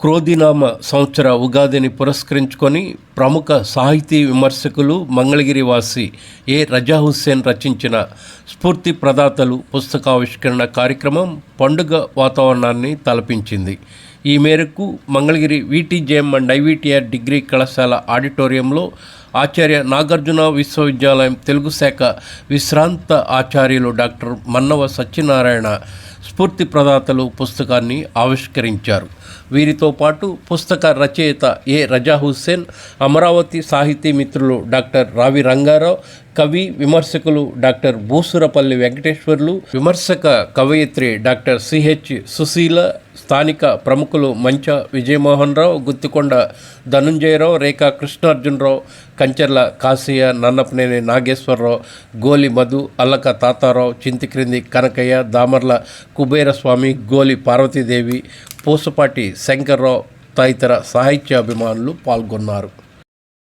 క్రోధినామ సంవత్సర ఉగాదిని పురస్కరించుకొని ప్రముఖ సాహితీ విమర్శకులు మంగళగిరి వాసి ఏ రజా హుస్సేన్ రచించిన స్ఫూర్తి ప్రదాతలు పుస్తకావిష్కరణ కార్యక్రమం పండుగ వాతావరణాన్ని తలపించింది. ఈ మేరకు Mangalagiri VTJM and IVTR degree కళాశాల ఆడిటోరియంలో ఆచార్య నాగార్జున విశ్వవిద్యాలయం తెలుగు శాఖ విశ్రాంత ఆచార్యులు డాక్టర్ మన్నవ సత్యనారాయణ స్ఫూర్తి ప్రదాతలు పుస్తకాన్ని ఆవిష్కరించారు. వీరితో పాటు పుస్తక రచయిత ఏ రజా హుస్సేన్ అమరావతి సాహితీ మిత్రులు డాక్టర్ రావి రంగారావు కవి విమర్శకులు డాక్టర్ బూసురపల్లి వెంకటేశ్వర్లు విమర్శక కవయిత్రి డాక్టర్ సిహెచ్ సుశీల స్థానిక ప్రముఖులు మంచ విజయమోహన్ రావు గుత్తికొండ ధనుంజయరావు రేఖా కృష్ణార్జునరావు కంచెర్ల కాశీయ నన్నపనేని నాగేశ్వరరావు గోలి మధు అల్లక తాతారావు చింతిక్రింది కనకయ్య దామర్ల కుబేరస్వామి గోలి పార్వతీదేవి పూసపాటి శంకర్రావు తదితర సాహిత్యాభిమానులు పాల్గొన్నారు.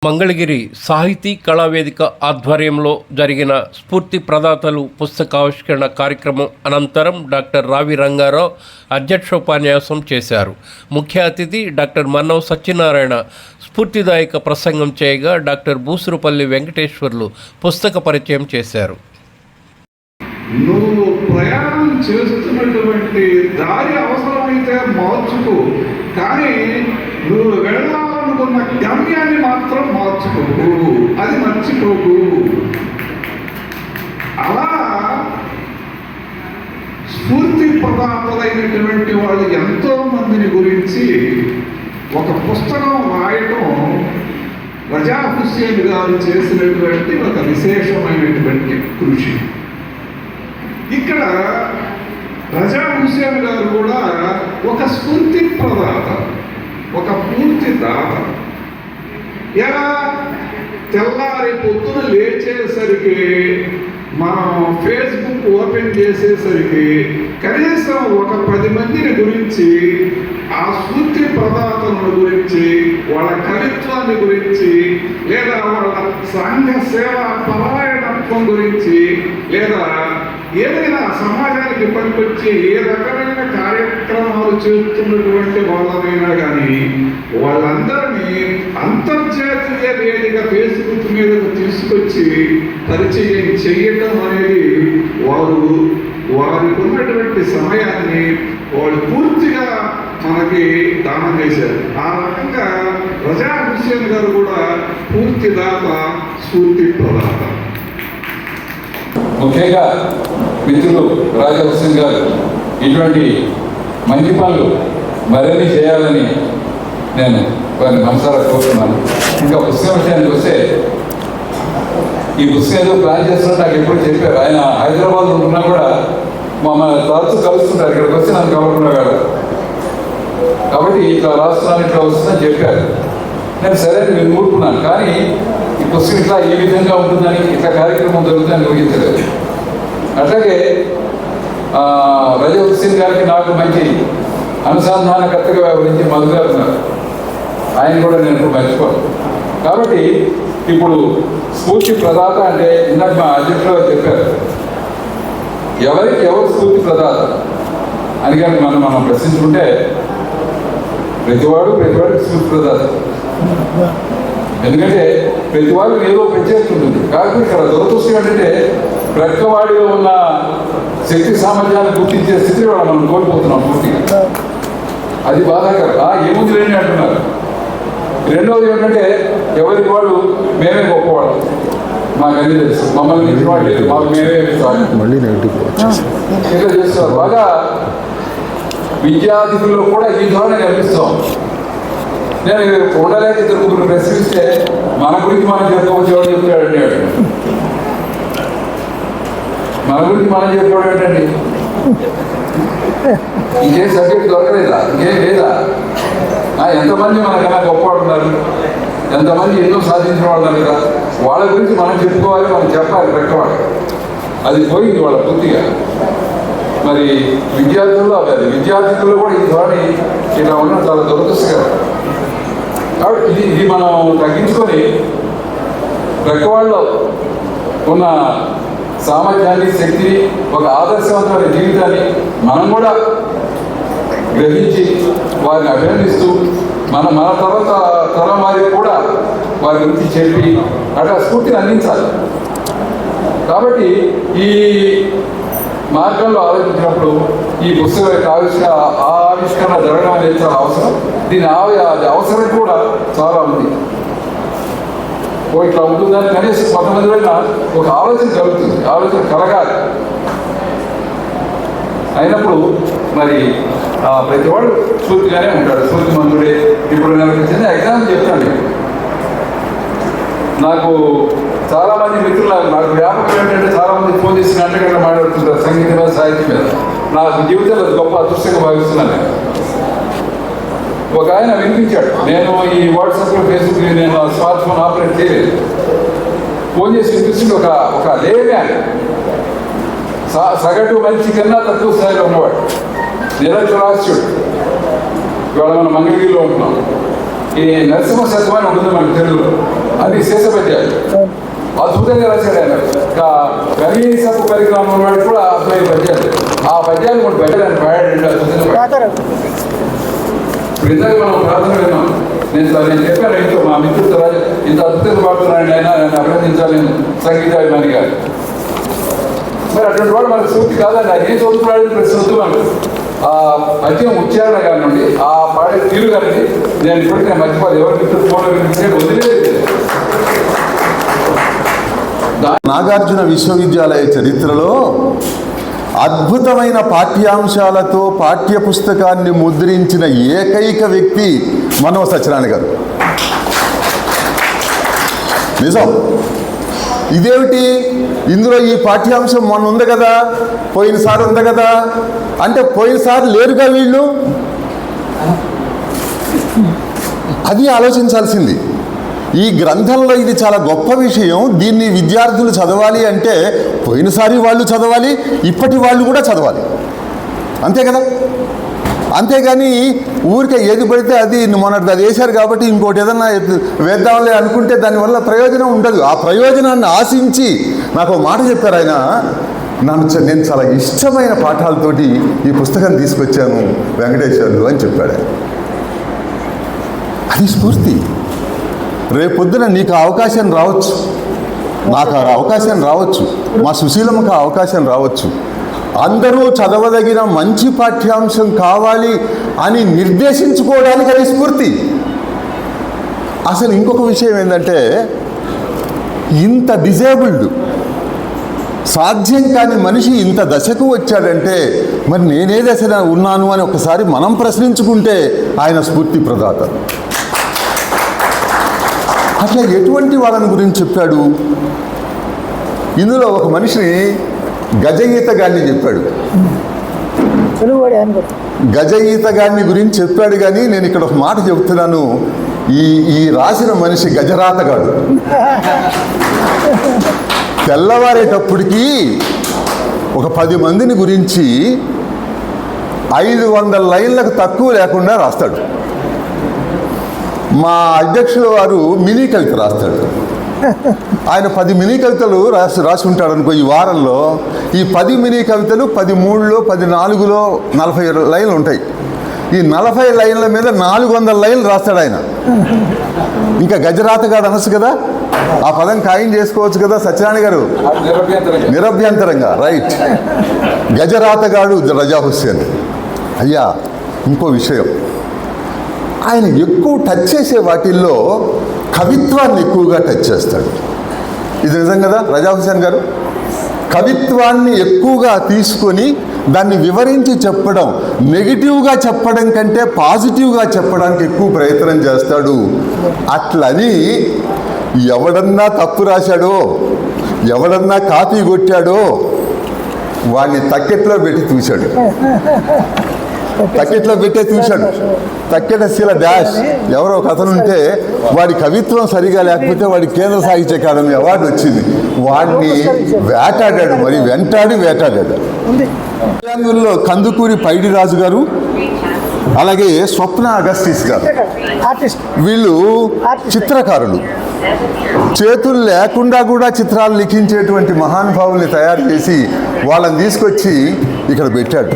మంగళగిరి సాహితీ కళావేదిక ఆధ్వర్యంలో జరిగిన స్ఫూర్తి ప్రదాతలు పుస్తకావిష్కరణ కార్యక్రమం అనంతరం డాక్టర్ రావి రంగారావు అధ్యక్షోపన్యాసం చేశారు. ముఖ్య అతిథి డాక్టర్ మన్నవ్ సత్యనారాయణ స్ఫూర్తిదాయక ప్రసంగం చేయగా డాక్టర్ బూసురుపల్లి వెంకటేశ్వర్లు పుస్తక పరిచయం చేశారు. నువ్వు ప్రయాణం చేస్తున్నటువంటి దారి అవసరమైతే మార్చుకో. కానీ నువ్వు వెళ్ళాలనుకున్న గమ్యాన్ని మాత్రం మార్చుకోకు. అది మర్చిపోకు. అలా స్ఫూర్తి ప్రదాతలైనటువంటి వాళ్ళు ఎంతో మందిని గురించి ఒక పుస్తకం రాయటం రజా హుస్సేన్ గారు చేసినటువంటి ఒక విశేషమైనటువంటి కృషి. ఇక్కడ రజా హుస్సేన్ గారు కూడా ఒక స్ఫూర్తి ప్రదాత ఒక పూర్తి దాత. ఎలా తెల్లారి పొద్దున లేచేసరికి మనం ఫేస్బుక్ ఓపెన్ చేసేసరికి కనీసం ఒక పది మందిని గురించి ఆ స్ఫూర్తి ప్రదాతలను గురించి వాళ్ళ కవిత్వాన్ని గురించి లేదా వాళ్ళ సంఘ సేవ పరాయణత్వం గురించి లేదా ఏదైనా సమాజానికి పనికొచ్చే ఏ రకమైన కార్యక్రమాలు చేస్తున్నటువంటి వాళ్ళమైనా కానీ వాళ్ళందరినీ అంతర్జాతీయ వేదిక ఫేస్బుక్ మీదకు తీసుకొచ్చి పరిచయం చేయటం అనేది వారు వారికి ఉన్నటువంటి సమయాన్ని వాళ్ళు పూర్తిగా మనకి దానం చేశారు. ఆ రకంగా రజా హుస్సేన్ గారు కూడా పూర్తి దాత స్ఫూర్తి ప్రదాత. ముఖ్యంగా మిత్రులు రాజా గారు ఇటువంటి మంచి పనులు మరిన్ని చేయాలని నేను వారిని మనసారా కోరుతున్నాను. ఇంకా పుస్తకం విషయానికి వస్తే ఈ పుస్తకం ఏదో ప్లాన్ చేస్తున్నా నాకు ఎప్పుడు చెప్పారు. ఆయన హైదరాబాద్లో ఉన్నా కూడా మమ్మల్ని తరచు కలుస్తుంటారు. ఇక్కడికి వచ్చి నన్ను కలవకుండా కదా. కాబట్టి ఇట్లా రాస్తున్నాను ఇట్లా వస్తుందని చెప్పారు. నేను సరే నేను ఊరుకున్నాను. కానీ క్వశ్చన్ ఇట్లా ఏ విధంగా ఉంటుందని ఇట్లా కార్యక్రమం జరుగుతుందని ఊహించలేదు. అట్లాగే ఆ, రజా గారికి నాకు మంచి అనుసంధానకర్తగా వ్యవహరించి మధు ఉన్నారు. ఆయన కూడా నేను మర్చిపోను. కాబట్టి ఇప్పుడు స్ఫూర్తి ప్రదాత అంటే ఇందాక మా అధ్యక్షులు చెప్పారు. ఎవరికి ఎవరు స్ఫూర్తి ప్రదాత? అని కానీ మనం మనం ప్రశ్నించుకుంటే ప్రతివాడు ప్రతివాడికి స్ఫూర్తి ప్రదాత. ఎందుకంటే ప్రతి వాడికి ఏదో ఉంటుంది కాబట్టి ఇక్కడ దురదృష్టం ఏంటంటే ప్రక్కవాడిలో ఉన్న శక్తి సామర్థ్యాన్ని గుర్తించే స్థితిలో మనం కోల్పోతున్నాం పూర్తిగా అది బాధాకరం. ఆ ఏముంది లేని అంటున్నారు. రెండవది ఏంటంటే ఎవరికి వాళ్ళు మేమే గొప్పవాళ్ళం. మాకు అన్ని తెలుసు. మమ్మల్ని వాళ్ళు లేదు మాకు మేమే. మళ్ళీ నెగిటివ్ ఇట్లా చేస్తారు? బాగా విద్యార్థుల్లో కూడా ఈ ధోరణి కనిపిస్తాం నేను ఉండలేక ఇద్దరు ముగ్గురు ప్రశ్నిస్తే మన గురించి మనం చెప్పుకోవచ్చు ఎవరు చెప్తాడు మన గురించి మనం చెప్పుకోవడం ఏంటండి? ఇంకేం సబ్జెక్ట్ దొరకలేదా? ఇంకేం లేదా? ఎంతమంది మనకన్నా గొప్ప ఉన్నారు? ఎంతమంది ఎన్నో సాధించిన వాళ్ళు కదా? వాళ్ళ గురించి మనం చెప్పుకోవాలి మనం చెప్పాలి రెక్కవాడు అది పోయింది వాళ్ళ పూర్తిగా. మరి విద్యార్థుల్లో అది విద్యార్థుల్లో కూడా ఈ ధోరణి ఇలా ఉన్న చాలా దురదృష్టకరం కాబట్టి ఇది ఇది మనం తగ్గించుకొని రెక్కవాళ్ళలో ఉన్న సామర్థ్యాన్ని శక్తిని ఒక ఆదర్శవంతమైన జీవితాన్ని మనం కూడా గ్రహించి వారిని అభినందిస్తూ మన మన తర్వాత తరం వారికి కూడా వారి గురించి చెప్పి అట్లా స్ఫూర్తిని అందించాలి. కాబట్టి ఈ మార్గంలో ఆలోచించినప్పుడు ఈ పుస్తకం యొక్క ఆవిష్క ఆవిష్కరణ జరగడం అనేది చాలా అవసరం. దీని అది అవసరం కూడా చాలా ఉంది. ఓ ఇట్లా ఉంటుందని కనీసం కొంతమంది వల్ల ఒక ఆలోచన కలుగుతుంది. ఆలోచన కలగాలి. అయినప్పుడు మరి ప్రతివాడు ప్రతి వాడు స్ఫూర్తిగానే ఉంటాడు. స్ఫూర్తి మందుడే. ఇప్పుడు నాకు చిన్న ఎగ్జాంపుల్ చెప్తాను. నాకు చాలా మంది మిత్రులు నాకు వ్యాపకం ఏంటంటే చాలా మంది ఫోన్ చేసి గంట గంట మాట్లాడుతుంటారు సంగీతం మీద సాహిత్యం మీద. నాకు జీవితంలో గొప్ప అదృష్టంగా భావిస్తున్నాను. ఒక ఆయన వినిపించాడు. నేను ఈ వాట్సాప్లో ఫేస్బుక్ నేను స్మార్ట్ ఫోన్ ఆపరేట్ చేయలేదు. ఫోన్ చేసి వినిపిస్తుంది ఒక ఒక లేవే సగటు మంచి కన్నా తక్కువ స్థాయిలో ఉన్నవాడు. నిరక్షరాస్యుడు ఇవాళ మనం మంగళగిరిలో ఉంటున్నాం. ఈ నరసింహ శతమని ఉంటుంది మనకు తెలుగులో. అది శేషపద్యాలు. అద్భుతంగా రాశాడు ఆయన. కనీసపు పరికరం ఉన్నవాడు కూడా అద్భుతమైన పద్యాలు. ఆ పద్యాలు మనం బయట పాడాడు అద్భుతంగా పాడాడు. ఇందాక మనం ప్రార్థన విన్నాం. నేను నేను చెప్పాను ఇంట్లో మా మిత్రుడితో రాజు ఇంత అద్భుతంగా పాడుతున్నాడు ఆయన నన్ను అభినందించాలి నేను సంగీతాభిమాని గారు మరి అటువంటి వాడు మనకు స్ఫూర్తి కాదండి. ఆయన ఏం చదువుతున్నాడని ప్రశ్న మనకు. ఆ పద్యం ఉచ్చారణ కానివ్వండి ఆ పాడే తీరు కానివ్వండి నేను ఇప్పటికే మర్చిపోదు ఎవరు మిత్రుడు ఫోన్లో వినిపిస్తే వదిలేదు నాగార్జున విశ్వవిద్యాలయ చరిత్రలో అద్భుతమైన పాఠ్యాంశాలతో పాఠ్య పుస్తకాన్ని ముద్రించిన ఏకైక వ్యక్తి మనో సత్యనారాయణ గారు. నిజం? ఇదేమిటి? ఇందులో ఈ పాఠ్యాంశం మొన్న ఉంది కదా పోయినసారి ఉంది కదా. అంటే పోయినసారి లేరుగా వీళ్ళు? అది ఆలోచించాల్సింది. ఈ గ్రంథంలో ఇది చాలా గొప్ప విషయం. దీన్ని విద్యార్థులు చదవాలి అంటే పోయినసారి వాళ్ళు చదవాలి ఇప్పటి వాళ్ళు కూడా చదవాలి. అంతే కదా? అంతేగాని ఊరికే ఏది పడితే అది మొన్నటి అది వేశారు కాబట్టి ఇంకోటి ఏదన్నా వేద్దాంలే అనుకుంటే దానివల్ల ప్రయోజనం ఉండదు. ఆ ప్రయోజనాన్ని ఆశించి నాకు మాట చెప్పారు ఆయన. నన్ను చ- నేను చాలా ఇష్టమైన పాఠాలతోటి ఈ పుస్తకం తీసుకొచ్చాను వెంకటేశ్వర్లు అని చెప్పాడు అది స్ఫూర్తి. రేపొద్దున నీకు అవకాశం రావచ్చు. నాకు ఆ అవకాశం రావచ్చు. మా సుశీలమ్మకు అవకాశం రావచ్చు. అందరూ చదవదగిన మంచి పాఠ్యాంశం కావాలి అని నిర్దేశించుకోవడానికి అది స్ఫూర్తి. అసలు ఇంకొక విషయం ఏంటంటే ఇంత డిజేబుల్డ్ సాధ్యం కాని మనిషి ఇంత దశకు వచ్చాడంటే మరి నేనే దశ ఉన్నాను అని ఒకసారి మనం ప్రశ్నించుకుంటే ఆయన స్ఫూర్తి ప్రదాత. అట్లా ఎటువంటి వాళ్ళని గురించి చెప్పాడు? ఇందులో ఒక మనిషిని గజగీత గారిని చెప్పాడు. తెలుగువాడే గారిని గురించి చెప్పాడు కానీ నేను ఇక్కడ ఒక మాట చెబుతున్నాను ఈ ఈ రాసిన మనిషి గజరాతగాడు తెల్లవారేటప్పటికి ఒక పది మందిని గురించి ఐదు వందల లైన్లకు తక్కువ లేకుండా రాస్తాడు. మా అధ్యక్షుల వారు మినీ కవిత రాస్తాడు. ఆయన పది మినీ కవితలు రాసి రాసుకుంటాడు అనుకో ఈ వారంలో. ఈ పది మినీ కవితలు పది మూడులో పది నాలుగులో నలభై లైన్లు ఉంటాయి. ఈ నలభై లైన్ల మీద నాలుగు వందల లైన్లు రాస్తాడు ఆయన. ఇంకా గజరాతగాడు అనొచ్చు కదా? ఆ పదం ఖాయం చేసుకోవచ్చు కదా సత్యనారాయణ గారు? నిరభ్యంతరంగా నిరభ్యంతరంగా రైట్ గజరాతగాడు రజా హుస్సేన్. అయ్యా ఇంకో విషయం. ఆయన ఎక్కువ టచ్ చేసే వాటిల్లో కవిత్వాన్ని ఎక్కువగా టచ్ చేస్తాడు. ఇది నిజం కదా? రజా హుసేన్ గారు? కవిత్వాన్ని ఎక్కువగా తీసుకొని దాన్ని వివరించి చెప్పడం నెగిటివ్గా చెప్పడం కంటే పాజిటివ్గా చెప్పడానికి ఎక్కువ ప్రయత్నం చేస్తాడు. అట్లని ఎవడన్నా తప్పు రాశాడో ఎవడన్నా కాపీ కొట్టాడో వాడిని తక్కెట్లో పెట్టి చూశాడు. తక్కెట్లో పెట్టే చూశాడు తక్కెట శీల డాష్. ఎవరో ఒక అతను ఉంటే వాడి కవిత్వం సరిగా లేకపోతే వాడి కేంద్ర సాహిత్య అకాడమీ అవార్డు వచ్చింది. వాడిని వేటాడాడు మరి వెంటాడి వేటాడాడు. దివ్యాంగుల్లో కందుకూరి పైడిరాజు గారు అలాగే స్వప్న అగస్టిస్ గారు. వీళ్ళు చిత్రకారులు. చేతులు లేకుండా కూడా చిత్రాలు లిఖించేటువంటి మహానుభావుల్ని తయారు చేసి వాళ్ళని తీసుకొచ్చి ఇక్కడ పెట్టాడు.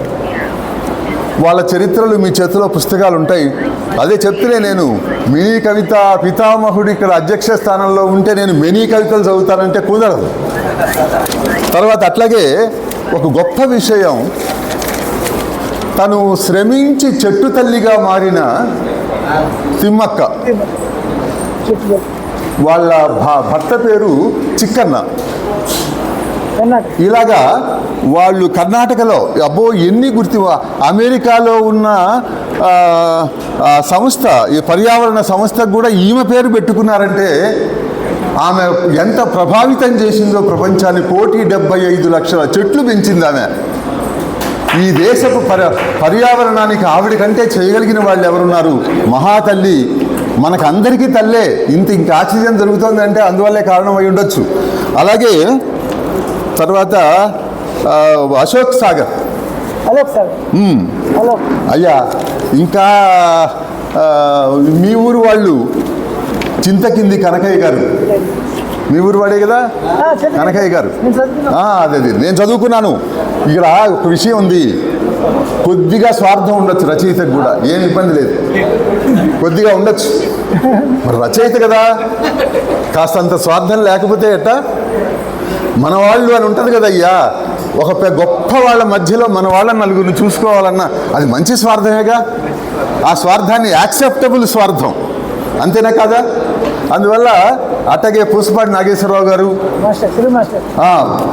వాళ్ళ చరిత్రలు మీ చేతిలో పుస్తకాలు ఉంటాయి. అదే చెప్తేనే నేను మినీ కవిత పితామహుడు ఇక్కడ అధ్యక్ష స్థానంలో ఉంటే నేను మినీ కవితలు చదువుతానంటే కుదరదు. తర్వాత అట్లాగే ఒక గొప్ప విషయం తను శ్రమించి చెట్టు తల్లిగా మారిన తిమ్మక్క. వాళ్ళ భ- భర్త పేరు చిక్కన్న. ఇలాగా వాళ్ళు కర్ణాటకలో అబ్బో ఎన్ని గుర్తి అమెరికాలో ఉన్న సంస్థ ఈ పర్యావరణ సంస్థకు కూడా ఈమె పేరు పెట్టుకున్నారంటే ఆమె ఎంత ప్రభావితం చేసిందో ప్రపంచాన్ని కోటి డెబ్బై ఐదు లక్షల చెట్లు పెంచింది ఆమె. ఈ దేశపు పర్య పర్యావరణానికి ఆవిడ కంటే చేయగలిగిన వాళ్ళు ఎవరున్నారు? మహాతల్లి. మనకు అందరికీ తల్లే. ఇంత ఇంక ఆక్సిజన్ దొరుకుతుందంటే అందువల్లే కారణం ఉండొచ్చు. అలాగే తర్వాత అశోక్ సాగర్. అయ్యా ఇంకా మీ ఊరు వాళ్ళు చింతకింది కనకయ్య గారు. మీ ఊరు వాడే కదా. కనకయ్య గారు. అదే అదే. నేను చదువుకున్నాను. ఇక్కడ ఒక విషయం ఉంది. కొద్దిగా స్వార్థం ఉండొచ్చు రచయితకు కూడా. ఏం ఇబ్బంది లేదు. కొద్దిగా ఉండొచ్చు. మరి రచయిత కదా? కాస్తంత స్వార్థం లేకపోతే ఎట్టా? మన వాళ్ళు అని ఉంటుంది కదా అయ్యా ఒక గొప్ప వాళ్ళ మధ్యలో మన వాళ్ళ నలుగురిని చూసుకోవాలన్నా అది మంచి స్వార్థమేగా? ఆ స్వార్థాన్ని యాక్సెప్టబుల్ స్వార్థం. అంతేనా కాదా? అందువల్ల అట్టగే పూసపాటి నాగేశ్వరరావు గారు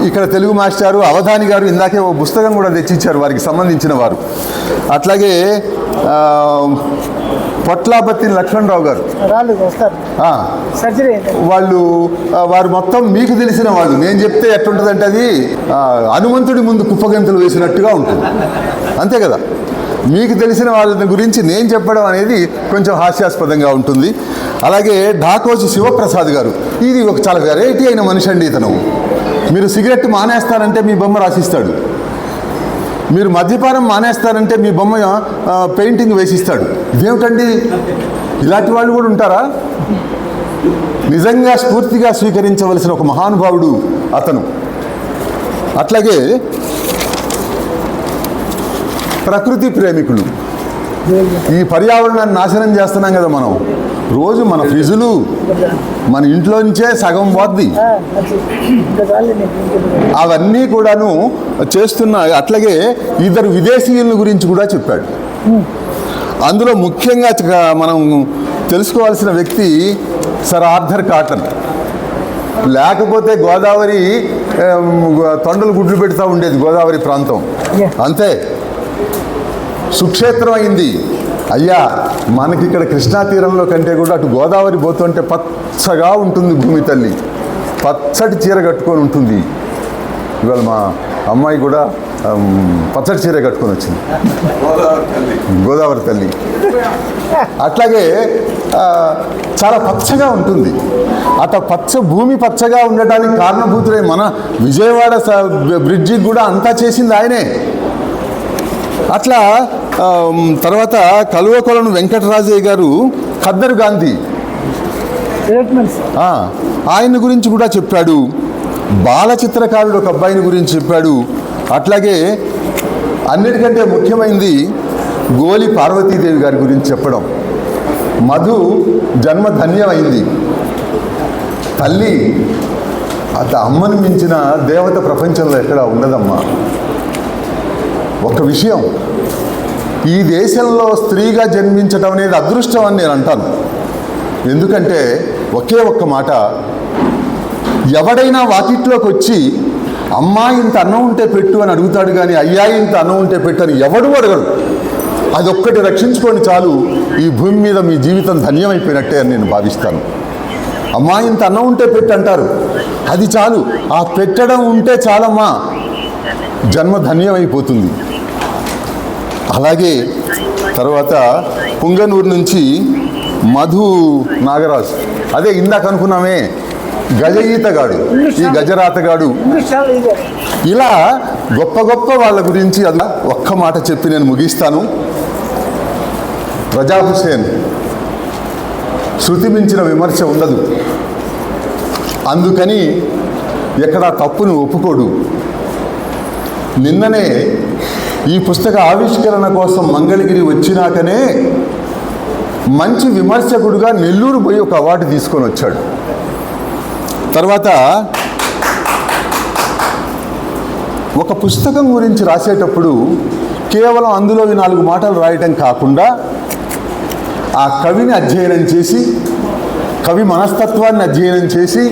ఇక్కడ తెలుగు మాస్టారు అవధాని గారు ఇందాకే ఓ పుస్తకం కూడా తెచ్చిచ్చారు వారికి సంబంధించిన వారు. అట్లాగే పొట్లాపత్తి లక్ష్మణరావు గారు. వాళ్ళు వారు మొత్తం మీకు తెలిసిన వాళ్ళు. నేను చెప్తే ఎట్టుంటుందంటే అది హనుమంతుడి ముందు కుప్పగంతులు వేసినట్టుగా ఉంటుంది. అంతే కదా? మీకు తెలిసిన వాళ్ళ గురించి నేను చెప్పడం అనేది కొంచెం హాస్యాస్పదంగా ఉంటుంది. అలాగే ఢాకోజి శివప్రసాద్ గారు ఇది ఒక చాలా వెరైటీ అయిన మనిషి అండి ఇతను? మీరు సిగరెట్ మానేస్తారంటే మీ బొమ్మ రాసిస్తాడు. మీరు మద్యపానం మానేస్తారంటే మీ బొమ్మ పెయింటింగ్ వేసిస్తాడు. ఇదేమిటండి? ఇలాంటి వాళ్ళు కూడా ఉంటారా? నిజంగా స్ఫూర్తిగా స్వీకరించవలసిన ఒక మహానుభావుడు అతను. అట్లాగే ప్రకృతి ప్రేమికులు. ఈ పర్యావరణాన్ని నాశనం చేస్తున్నాం కదా మనం. రోజు మన ఫ్రిజులు మన ఇంట్లో నుంచే సగం పోద్ది. అవన్నీ కూడాను చేస్తున్న అట్లాగే ఇద్దరు విదేశీయుల గురించి కూడా చెప్పాడు. అందులో ముఖ్యంగా మనం తెలుసుకోవాల్సిన వ్యక్తి సర్ ఆర్థర్ కాటన్. లేకపోతే గోదావరి తొండలు గుడ్లు పెడతా ఉండేది గోదావరి ప్రాంతం. అంతే. సుక్షేత్రం అయింది. అయ్యా మనకి ఇక్కడ కృష్ణా తీరంలో కంటే కూడా అటు గోదావరి పోతుంటే పచ్చగా ఉంటుంది భూమి తల్లి. పచ్చటి చీర కట్టుకొని ఉంటుంది. ఇవాళ మా అమ్మాయి కూడా పచ్చటి పచ్చడి చీర కట్టుకొని వచ్చింది. గోదావరి తల్లి. అట్లాగే చాలా పచ్చగా ఉంటుంది. అట పచ్చ భూమి పచ్చగా ఉండటానికి కారణభూతులే మన విజయవాడ స- బ్రిడ్జికి కూడా అంతా చేసింది ఆయనే. అట్లా తర్వాత కలువకొలను వెంకటరాజయ్య గారు ఖద్దరు గాంధీ. ఆయన గురించి కూడా చెప్పాడు. బాల చిత్రకారుడు ఒక అబ్బాయిని గురించి చెప్పాడు. అట్లాగే అన్నిటికంటే ముఖ్యమైనది గోలి పార్వతీదేవి గారి గురించి చెప్పడం. మధు జన్మ ధన్యమైంది. తల్లి అత అమ్మను మించిన దేవత ప్రపంచంలో ఎక్కడ ఉండదమ్మా. ఒక విషయం ఈ దేశంలో స్త్రీగా జన్మించడం అనేది అదృష్టం అని నేను అంటాను. ఎందుకంటే ఒకే ఒక్క మాట ఎవడైనా వాకిట్లోకి వచ్చి అమ్మా ఇంత అన్నం ఉంటే పెట్టు అని అడుగుతాడు కానీ అయ్యా ఇంత అన్నం ఉంటే పెట్టు అని ఎవడు అడగడు. ఒక్కటి రక్షించుకొని చాలు. ఈ భూమి మీద మీ జీవితం ధన్యమైపోయినట్టే అని నేను భావిస్తాను. అమ్మా ఇంత అన్నం ఉంటే పెట్టు అంటారు. అది చాలు. ఆ పెట్టడం ఉంటే చాలమ్మా. జన్మ ధన్యమైపోతుంది. అలాగే తర్వాత పుంగనూరు నుంచి మధు నాగరాజు. అదే ఇందాక అనుకున్నామే గజ ఈతగాడు ఈ గజరాతగాడు ఇలా గొప్ప గొప్ప వాళ్ళ గురించి అలా ఒక్క మాట చెప్పి నేను ముగిస్తాను. ప్రజా హుసేన్ శృతి మించిన విమర్శ ఉండదు. అందుకని ఎక్కడ తప్పును ఒప్పుకోడు. నిన్ననే ఈ పుస్తక ఆవిష్కరణ కోసం మంగళగిరి వచ్చినాకనే మంచి విమర్శకుడుగా నెల్లూరు పోయి ఒక అవార్డు తీసుకొని వచ్చాడు. తర్వాత ఒక పుస్తకం గురించి రాసేటప్పుడు కేవలం అందులో నాలుగు మాటలు రాయటం కాకుండా ఆ కవిని అధ్యయనం చేసి కవి మనస్తత్వాన్ని అధ్యయనం చేసి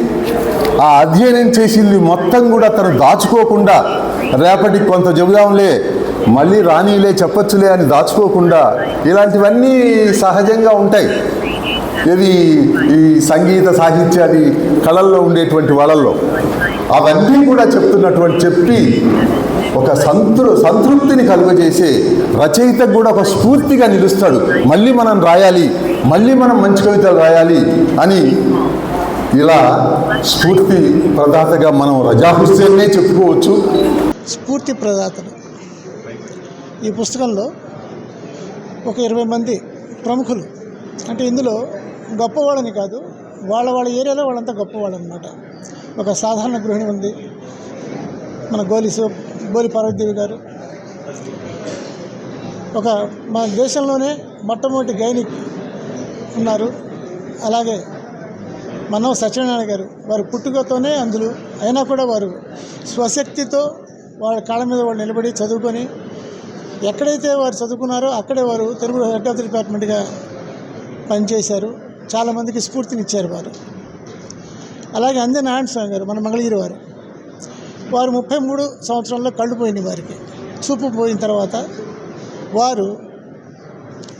ఆ అధ్యయనం చేసింది మొత్తం కూడా తను దాచుకోకుండా రేపటికి కొంత చెబుదాంలే మళ్ళీ రానీలే చెప్పచ్చులే అని దాచుకోకుండా ఇలాంటివన్నీ సహజంగా ఉంటాయి. ఇది ఈ సంగీత సాహిత్యాది కళల్లో ఉండేటువంటి వాళ్ళల్లో అవన్నీ కూడా చెప్తున్నటువంటి చెప్పి ఒక సంతృ సంతృప్తిని కలుగజేసే రచయితకు కూడా ఒక స్ఫూర్తిగా నిలుస్తాడు. మళ్ళీ మనం రాయాలి మళ్ళీ మనం మంచి కవితలు రాయాలి అని ఇలా స్ఫూర్తి ప్రదాతగా మనం రజా హుస్సేన్నే చెప్పుకోవచ్చు. స్ఫూర్తి ప్రదాతలు. ఈ పుస్తకంలో ఒక ఇరవై మంది ప్రముఖులు. అంటే ఇందులో గొప్పవాళ్ళని కాదు వాళ్ళ వాళ్ళ ఏరియాలో వాళ్ళంతా గొప్పవాళ్ళు అనమాట ఒక సాధారణ గృహిణి ఉంది. మన గోలి గోలి పార్వతీదేవి గారు. ఒక మన దేశంలోనే మొట్టమొదటి గైనిక్ ఉన్నారు. అలాగే మన్నవ సత్యనారాయణ గారు వారి పుట్టుకతోనే అందులో అయినా కూడా వారు స్వశక్తితో వాళ్ళ కాళ్ళ మీద వాళ్ళు నిలబడి చదువుకొని ఎక్కడైతే వారు చదువుకున్నారో అక్కడే వారు తెలుగు హెడ్ ఆఫ్ ది డిపార్ట్మెంట్గా పనిచేశారు. చాలామందికి స్ఫూర్తినిచ్చారు వారు. అలాగే అందే నారాయణ స్వామి గారు మన మంగళగిరి వారు. వారు ముప్పై మూడు సంవత్సరాల్లో కళ్ళు పోయింది వారికి. చూపు పోయిన తర్వాత వారు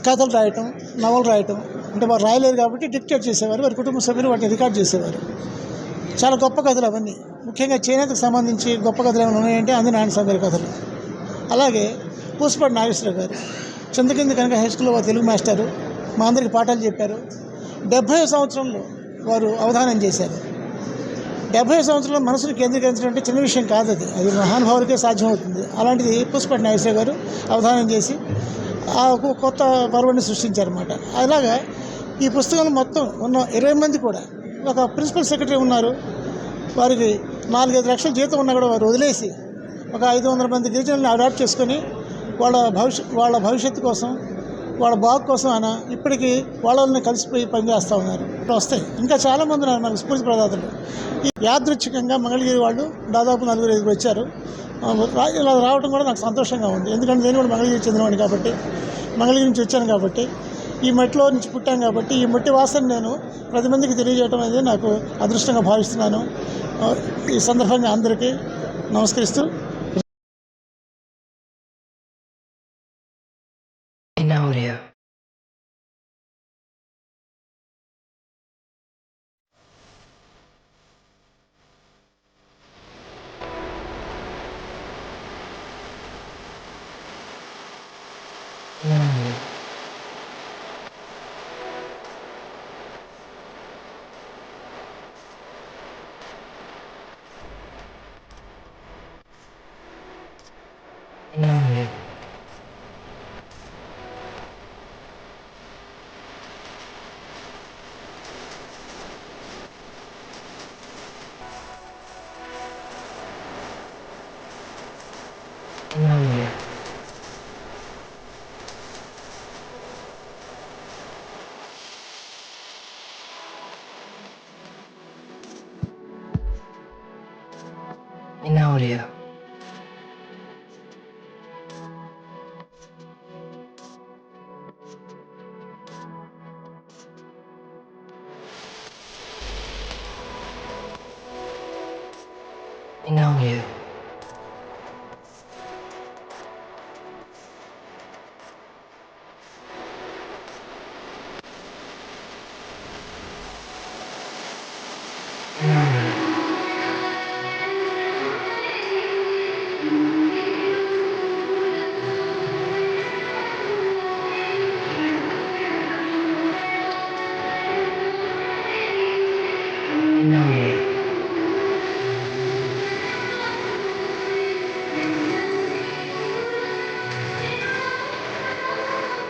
కథలు రాయటం నవలు రాయటం అంటే వారు రాయలేరు కాబట్టి డిక్టేట్ చేసేవారు. వారి కుటుంబ సభ్యులు వాటిని రికార్డ్ చేసేవారు. చాలా గొప్ప కథలు అవన్నీ. ముఖ్యంగా చేనేతకు సంబంధించి గొప్ప కథలు ఏమైనా ఉన్నాయంటే అంది నారాయణ స్వామి గారి కథలు. అలాగే పూసపాటి నాగేశ్వరరావు గారు. చింతకింది కనుక హై స్కూల్లో వారు తెలుగు మాస్టారు మా అందరికి పాఠాలు చెప్పారు. డెబ్భై సంవత్సరంలో వారు అవధానం చేశారు. డెబ్భై సంవత్సరంలో మనసును కేంద్రీకరించడం అంటే చిన్న విషయం కాదు అది. అది మహానుభావులకే సాధ్యమవుతుంది. అలాంటిది పుష్పటి నాగేశ్వర గారు అవధానం చేసి ఆ కొత్త పర్వాన్ని సృష్టించారన్నమాట. అలాగా ఈ పుస్తకంలో మొత్తం ఉన్న ఇరవై మంది కూడా ఒక ప్రిన్సిపల్ సెక్రటరీ ఉన్నారు. వారికి నాలుగైదు లక్షల జీతం ఉన్నా కూడా వారు వదిలేసి ఒక ఐదు వందల మంది గిరిజనులను అడాప్ట్ చేసుకొని వాళ్ళ భవిష్యత్ వాళ్ళ భవిష్యత్తు కోసం వాళ్ళ బాగు కోసం ఆయన ఇప్పటికీ వాళ్ళని కలిసిపోయి పనిచేస్తూ ఉన్నారు. ఇప్పుడు వస్తాయి. ఇంకా చాలామంది ఉన్నారు మనకు స్ఫూర్తి ప్రదాతలు. ఈ యాదృచ్ఛికంగా మంగళగిరి వాళ్ళు దాదాపు నలుగురు ఐదుగురు వచ్చారు. ఇలా రావడం కూడా నాకు సంతోషంగా ఉంది. ఎందుకంటే నేను కూడా మంగళగిరి చెందినవాడిని కాబట్టి మంగళగిరి నుంచి వచ్చాను కాబట్టి ఈ మట్టిలో నుంచి పుట్టాను కాబట్టి ఈ మట్టి వాసన నేను ప్రతి మందికి తెలియజేయటం అనేది నాకు అదృష్టంగా భావిస్తున్నాను. ఈ సందర్భంగా అందరికీ నమస్కరిస్తూ I know you.